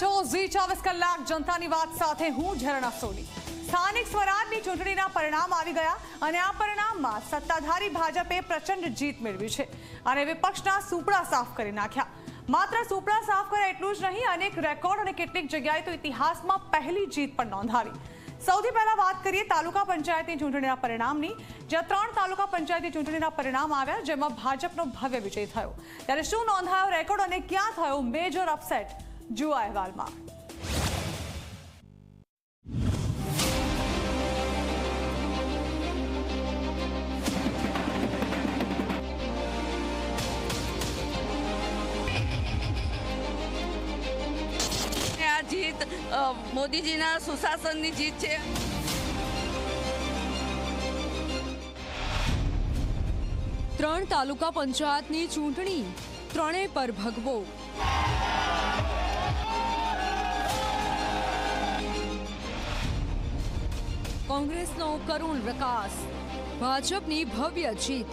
છો, ઝી ચોવીસ કલાક જનતાની વાત સાથે હું ઝરણા સોની. સ્થાનિક સ્વરાજની ચૂંટણીના પરિણામ આવી ગયા અને આ પરિણામમાં સત્તાધારી ભાજપે પ્રચંડ જીત મેળવી છે અને વિપક્ષના સુપડા સાફ કરી નાખ્યા. માત્ર સુપડા સાફ કર્યા એટલું જ નહીં, અનેક રેકોર્ડ અને કેટલીક જગ્યાએ તો ઇતિહાસમાં પહેલી જીત પણ નોંધાવી. સૌથી પહેલા વાત કરીએ તાલુકા પંચાયતની ચૂંટણીના પરિણામની. જ્યાં ત્રણ તાલુકા પંચાયતની ચૂંટણીના પરિણામ આવ્યા, જેમાં ભાજપનો ભવ્ય વિજય થયો. ત્યારે શું નોંધાયો રેકોર્ડ અને ક્યાં થયો? મેજર અપસેટ જુઓ અહેવાલમાં. આ જીત અ, મોદીજીના સુશાસનની જીત છે. ત્રણ તાલુકા પંચાયતની ચૂંટણી ત્રણેય પર ભગવો. કોંગ્રેસનો કરુણ વિકાસ, ભાજપની ભવ્ય જીત.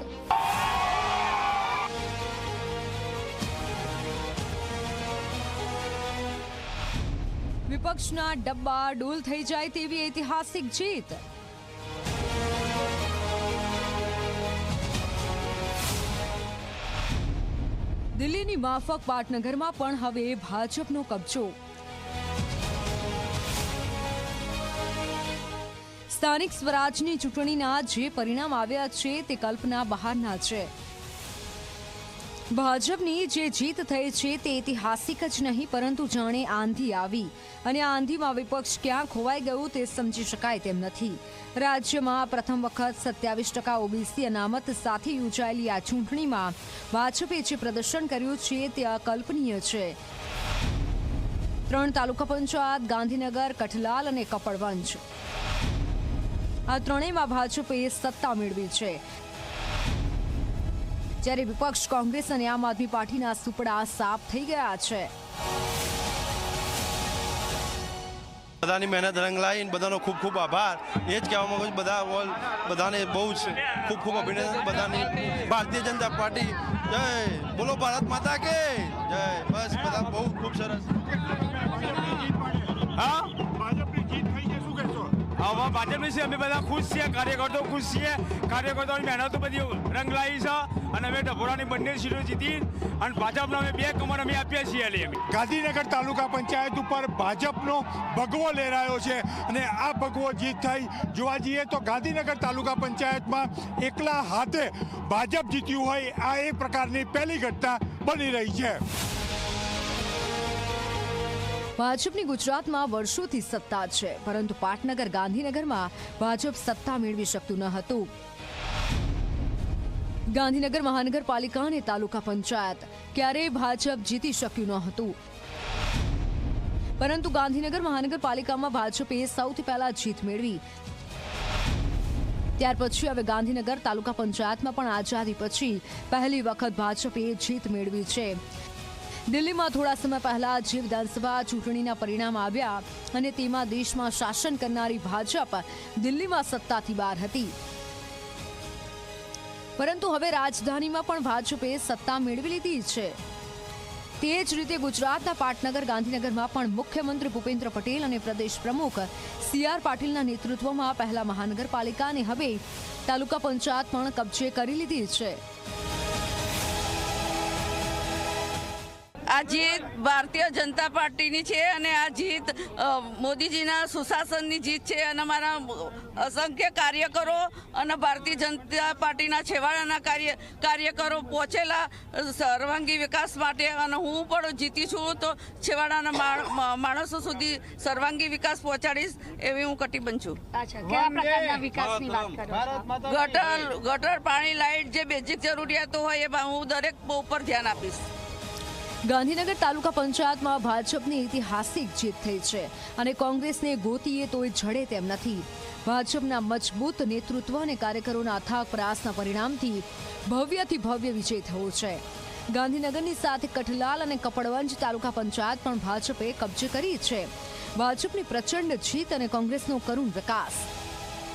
વિપક્ષના ડબ્બા ડૂલ થઈ જાય તેવી ઐતિહાસિક જીત. દિલ્હીની માફક પાટનગરમાં પણ હવે ભાજપનો કબજો. સ્થાનિક સ્વરાજની ચૂંટણીના જે પરિણામ આવ્યા છે તે કલ્પના બહારના છે. ભાજપની જે જીત થઈ છે તે ઐતિહાસિક જ નહીં, પરંતુ જાણે આંધી આવી. અને આંધીમાં વિપક્ષ ક્યાં ખોવાઈ ગયું તે સમજી શકાય તેમ નથી. રાજ્યમાં પ્રથમ વખત સત્યાવીસ ટકા ઓબીસી અનામત સાથે યોજાયેલી આ ચૂંટણીમાં ભાજપે જે પ્રદર્શન કર્યું છે તે અકલ્પનીય છે. ત્રણ તાલુકા પંચાયત, ગાંધીનગર, કઠલાલ અને કપડવંજ. આ ત્રણેયમાં ભાજપે સત્તા મેળવી છે. જ્યારે વિપક્ષ કોંગ્રેસ અને આમ આદમી પાર્ટીના સુપડા સાફ થઈ ગયા છે. બધાની મહેનત રંગ લાવી બધાનો ખૂબ ખૂબ આભાર. એ જ કહેવા માંગુ છું, બધા ઓલ બધાને બહુ જ ખૂબ ખૂબ અભિનંદન. બધાની ભારતીય જનતા પાર્ટી. જય. બોલો ભારત માતા કે. જય. બસ, બધા બહુ ખૂબ સરસ. હવે ભાજપની છે, અમે બધા ખુશ છીએ કાર્યકર્તાઓ ખુશ છીએ. કાર્યકર્તાઓની મહેનત બધી રંગ લાવી છે અને અમે ડભોરાની બંને સીટો જીતી અને ભાજપના અમે બે કમર અમે આપીએ છીએ એટલે અમે. ગાંધીનગર તાલુકા પંચાયત ઉપર ભાજપનો ભગવો લહેરાયો છે અને આ ભગવો જીત થઈ. જોવા જઈએ તો ગાંધીનગર તાલુકા પંચાયતમાં એકલા હાથે ભાજપ જીત્યું હોય, આ એ પ્રકારની પહેલી ઘટના બની રહી છે. ભાજપની ગુજરાતમાં વર્ષોથી સત્તા છે, પરંતુ પાટનગર ગાંધીનગરમાં ભાજપ સત્તા મેળવી શકતું ન હતું. ગાંધીનગર મહાનગરપાલિકા અને તાલુકા પંચાયત ક્યારેય ભાજપ જીતી શક્યું ન હતું. પરંતુ ગાંધીનગર મહાનગરપાલિકામાં ભાજપે સૌથી પહેલા જીત મેળવી. ત્યાર પછી હવે ગાંધીનગર તાલુકા પંચાયતમાં પણ આઝાદી પછી પહેલી વખત ભાજપે જીત મેળવી છે. દિલ્હીમાં થોડા સમય પહેલા જે વિધાનસભા ચૂંટણીના પરિણામ આવ્યા અને તેમાં દેશમાં શાસન કરનારી ભાજપ દિલ્હીમાં સત્તાથી બહાર હતી. પરંતુ હવે રાજધાનીમાં પણ ભાજપે સત્તા મેળવી લીધી છે. તે જ રીતે ગુજરાતના પાટનગર, ગાંધીનગરમાં પણ મુખ્યમંત્રી ભૂપેન્દ્ર પટેલ અને પ્રદેશ પ્રમુખ સી આર પાટીલના નેતૃત્વમાં પહેલા મહાનગરપાલિકા અને હવે તાલુકા પંચાયત પણ કબજે કરી લીધી છે. આ જીત ભારતીય જનતા પાર્ટીની છે અને આ જીત મોદીજીના સુશાસનની જીત છે અને અમારા અસંખ્ય કાર્યકરો અને ભારતીય જનતા પાર્ટીના છેવાડાના કાર્ય કાર્યકરો પહોંચેલા સર્વાંગી વિકાસ માટે અને હું પણ જીતી છું તો છેવાડાના માણ- માણસો સુધી સર્વાંગી વિકાસ પહોંચાડીશ એવી હું કટિબંધ છું. અચ્છા કયા પ્રકારના વિકાસની વાત કરો છો? ગટર ગટર પાણી લાઇટ જે બેઝિક જરૂરિયાતો હોય એ હું દરેક ઉપર ધ્યાન આપીશ. ગાંધીનગર તાલુકા પંચાયતમાં ભાજપની ઐતિહાસિક જીત થઈ છે અને કોંગ્રેસને ગોતીએ તોય જડે તેમ નથી. ભાજપના મજબૂત નેતૃત્વ અને કાર્યકરોના અથાગ પ્રયાસના પરિણામથી ભવ્યથી ભવ્ય વિજય થયો છે. ગાંધીનગરની સાથે કઠલાલ અને કપડવંજ તાલુકા પંચાયત પણ ભાજપે કબજે કરી છે. ભાજપની પ્રચંડ જીત અને કોંગ્રેસનો કરુણ વિકાસ.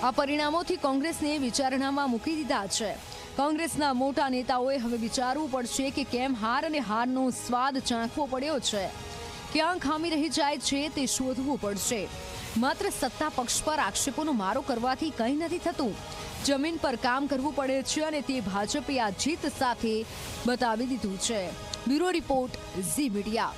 આ પરિણામોથી કોંગ્રેસને વિચારણામાં મૂકી દીધા છે. કોંગ્રેસના મોટા નેતાઓએ હવે વિચારવું પડશે કે કેમ હાર અને હારનો સ્વાદ ચાખવો પડ્યો છે. ક્યાં ખામી રહી જાય છે તે શોધવું પડશે. માત્ર સત્તા પક્ષ પર આક્ષેપોનો મારો કરવાથી કંઈ નથી થતું. જમીન પર કામ કરવું પડે છે અને તે ભાજપે આ જીત સાથે બતાવી દીધું છે. Bureau report Zee media.